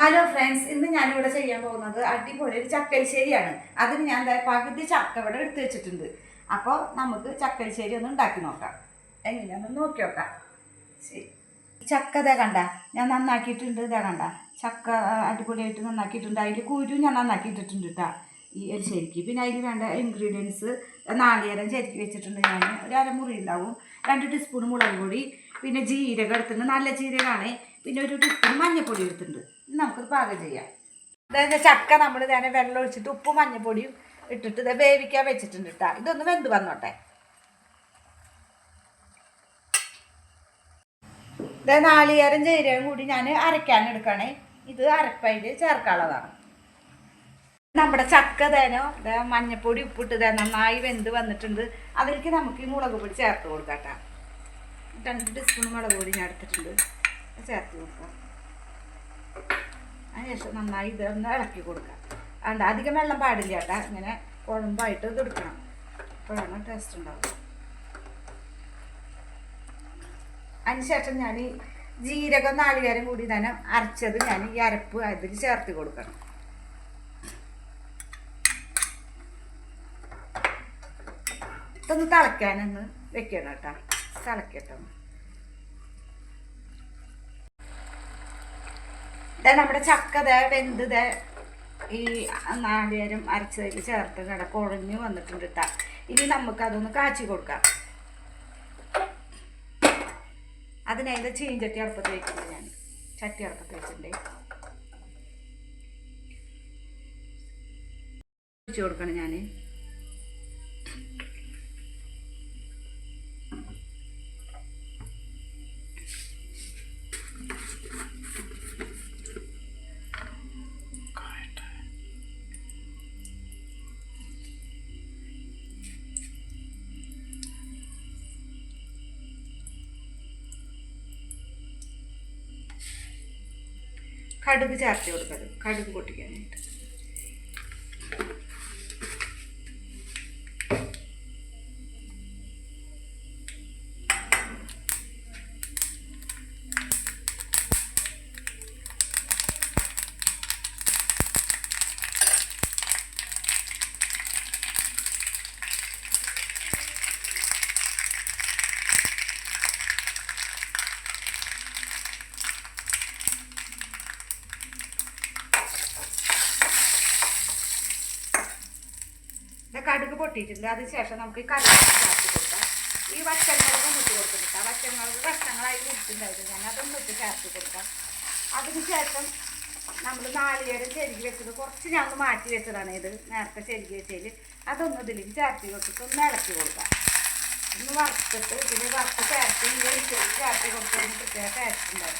Hello friends ഇന്ന് ഞാനിവിടെ ചെയ്യാൻ പോകുന്നത് അടിപൊളി ഒരു ചക്കൽശ്ശേരിയാണ് അതിന് ഞാൻ പകുതി ചക്ക ഇവിടെ എടുത്തു വെച്ചിട്ടുണ്ട്. അപ്പോൾ നമുക്ക് ചക്കൽശ്ശേരി ഒന്ന് ഉണ്ടാക്കി നോക്കാം. എങ്ങനെയാണെന്ന് നോക്കി നോക്കാം. ശരി. ചക്ക ഇതാ കണ്ട ഞാൻ നന്നാക്കിയിട്ടുണ്ട് ഇതാ കണ്ട. ചക്ക അടിപൊളിയായിട്ട് നന്നാക്കിയിട്ടുണ്ട്. അതിൽ കുരു ഞാൻ നന്നാക്കിയിട്ടിട്ടുണ്ട് കേട്ടോ. ഈ എരിശ്ശേരിക്ക് പിന്നെ അതിൽ വേണ്ട ഇൻഗ്രീഡിയൻസ് നാളികേരം ചേരിക്ക് വെച്ചിട്ടുണ്ട് ഞാൻ. ഒരു അരമുറി ഉണ്ടാവും. രണ്ട് ടീസ്പൂൺ മുളക് പൊടി. പിന്നെ ജീരകം എടുത്തിട്ടുണ്ട്. നല്ല ജീരകമാണ്. പിന്നെ ഒരു ടീസ്പൂൺ മഞ്ഞൾപ്പൊടി എടുത്തിട്ടുണ്ട്. നമുക്കത് പാകം ചെയ്യാം. അതായത് ചക്ക നമ്മൾ ഞാൻ വെള്ളം ഒഴിച്ചിട്ട് ഉപ്പും മഞ്ഞൾപ്പൊടിയും ഇട്ടിട്ട് ഇത് വേവിക്കാൻ വെച്ചിട്ടുണ്ട് കേട്ടോ ഇതൊന്ന് വെന്ത് വന്നോട്ടെ. ഇത് നാളികേരം ജീരകം കൂടി ഞാൻ അരയ്ക്കാൻ എടുക്കണേ. ഇത് അരപ്പയിൽ ചേർക്കാനുള്ളതാണ്. നമ്മുടെ ചക്ക തേനോ മഞ്ഞപ്പൊടി ഉപ്പിട്ട് തേ നന്നായി വെന്ത് വന്നിട്ടുണ്ട്. അതിലേക്ക് നമുക്ക് ഈ മുളക് പൊടി ചേർത്ത് കൊടുക്കാം കേട്ടോ രണ്ട് ടീസ്പൂൺ മുളക് പൊടി ഞാൻ എടുത്തിട്ടുണ്ട്. ചേർത്ത് കൊടുക്കാം. അതിനുശേഷം നന്നായി ഇതൊന്ന് ഇളക്കി കൊടുക്കാം. അതുകൊണ്ട് അധികം വെള്ളം പാടില്ല കേട്ടോ. ഇങ്ങനെ കുഴമ്പായിട്ട് ഇത് എടുക്കണം. അപ്പോഴാണ് ടേസ്റ്റ് ഉണ്ടാവുക. അതിനുശേഷം ഞാൻ ജീരകം നാളികേരം കൂടി തന്നെ അരച്ചത് ഞാൻ ഈ അരപ്പ് അതിൽ ചേർത്ത് കൊടുക്കണം. ഇതൊന്ന് തിളയ്ക്കാനൊന്ന് വെക്കണം കേട്ടോ. തിളക്കട്ടെ ഒന്ന്. ദേ നമ്മുടെ ചക്ക ദേ വെന്ത് ദേ ഈ നാളികേരം അരച്ചതിൽ ചേർത്ത് കട കുഴഞ്ഞു വന്നിട്ടുണ്ട് കേട്ടോ ഇനി നമുക്ക് അതൊന്ന് കാച്ചി കൊടുക്കാം. അതിനായത് ചീഞ്ചട്ടി അടുപ്പത്ത് വെച്ചിട്ടുണ്ട് ഞാൻ. ചട്ടി അടുപ്പത്ത് വെച്ചിട്ടുണ്ട്. കൊടുക്കണം ഞാൻ കടുക് ചേർത്ത് കൊടുക്കരുത്. കടുക് പൊട്ടിക്കാനായിട്ട്. കടുക് പൊട്ടിയിട്ടുണ്ട്. അതിന് ശേഷം നമുക്ക് ഈ കറിവേപ്പില ചേർത്ത് കൊടുക്കാം. ഈ വറ്റൽമുളക് മുട്ടി കൊടുത്തിട്ടാ വറ്റൽമുളക് കഷ്ണങ്ങളായി ഇട്ടിട്ടുണ്ടായിരുന്നു ഞാൻ അതൊന്നും ഇട്ട് ചേർത്ത് കൊടുക്കാം. അതിന് ശേഷം നമ്മൾ നാളികേരം ചെരുകി വെച്ചത് കുറച്ച് ഞാൻ ഒന്ന് മാറ്റി വെച്ചതാണ് ഇത് നേരത്തെ ചെരുകി വെച്ചതിൽ അതൊന്നും ഇതിലേക്ക് ചേർത്തി കൊടുത്തിട്ട് ഒന്ന് ഇളക്കി കൊടുക്കാം. ഒന്ന് വറുത്തിട്ട് ഇതിൽ വറുത്ത് ചേർത്ത് ഈ ചേർത്ത് കൊടുത്തതിന് പ്രത്യേക ടേസ്റ്റ് ഉണ്ടാവും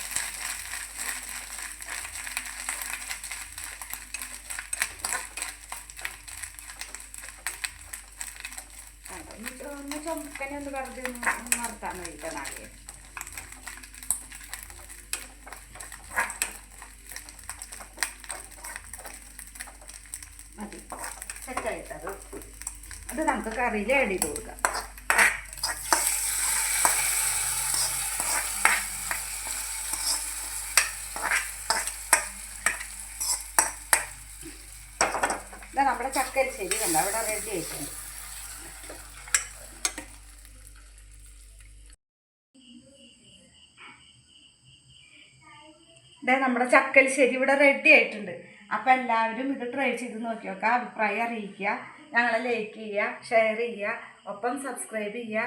അതൊന്ന് ചൊ- ഒന്ന് ചുമക്കനെ ഒന്ന് വെറുതെ ഒന്ന് മതി കേട്ടോ നാളികേരം മതി. സെറ്റായിട്ടത് അത് നമുക്ക് കറിയിൽ ആഡ് ചെയ്ത് കൊടുക്കാം. നമ്മുടെ ചക്കരിശ്ശേരി കണ്ട? അവിടെ റെഡി ആയിട്ടുണ്ട്. ഇതേ നമ്മുടെ ചക്കലിശ്ശേരി ഇവിടെ റെഡി ആയിട്ടുണ്ട്. അപ്പോൾ എല്ലാവരും ഇത് ട്രൈ ചെയ്ത് നോക്കി നോക്കുക അഭിപ്രായം അറിയിക്കുക. ഞങ്ങളെ ലൈക്ക് ചെയ്യുക ഷെയർ ചെയ്യുക ഒപ്പം സബ്സ്ക്രൈബ് ചെയ്യുക.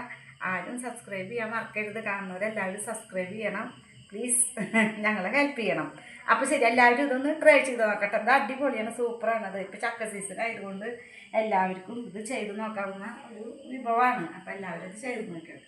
ആരും സബ്സ്ക്രൈബ് ചെയ്യാൻ മറക്കരുത്. കാണുന്നവരെല്ലാവരും സബ്സ്ക്രൈബ് ചെയ്യണം. പ്ലീസ് ഞങ്ങളെ ഹെൽപ്പ് ചെയ്യണം. അപ്പോൾ ശരി എല്ലാവരും ഇതൊന്ന് ട്രൈ ചെയ്ത് നോക്കട്ടെ. ഇത് അടിപൊളിയാണ് സൂപ്പറാണ് അത് ഇപ്പോൾ ചക്ക സീസൺ ആയതുകൊണ്ട് എല്ലാവർക്കും ഇത് ചെയ്ത് നോക്കാവുന്ന ഒരു വിഭവമാണ്. അപ്പോൾ എല്ലാവരും ഇത് ചെയ്ത് നോക്കണം